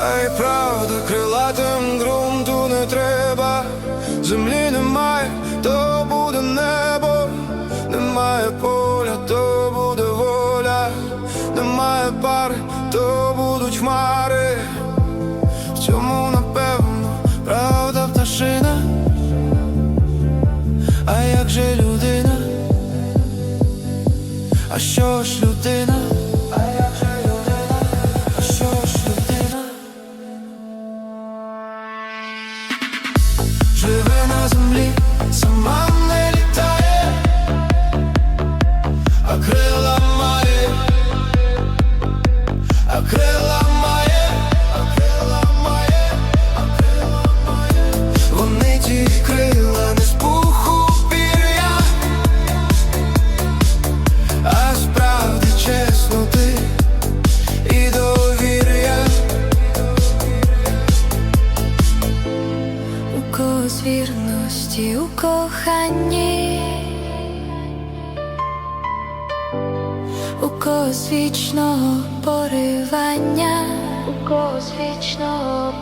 А правда, крилатим ґрунту не треба, землі немає, то буде небо, немає поля, то буде воля, немає пари, то будуть хмари. В цьому напевно правда пташина. А як же людина? А що ж людина? Живе на землі, Когось вірності, у коханні, у когось вічного поривання, у когось вічного поривання.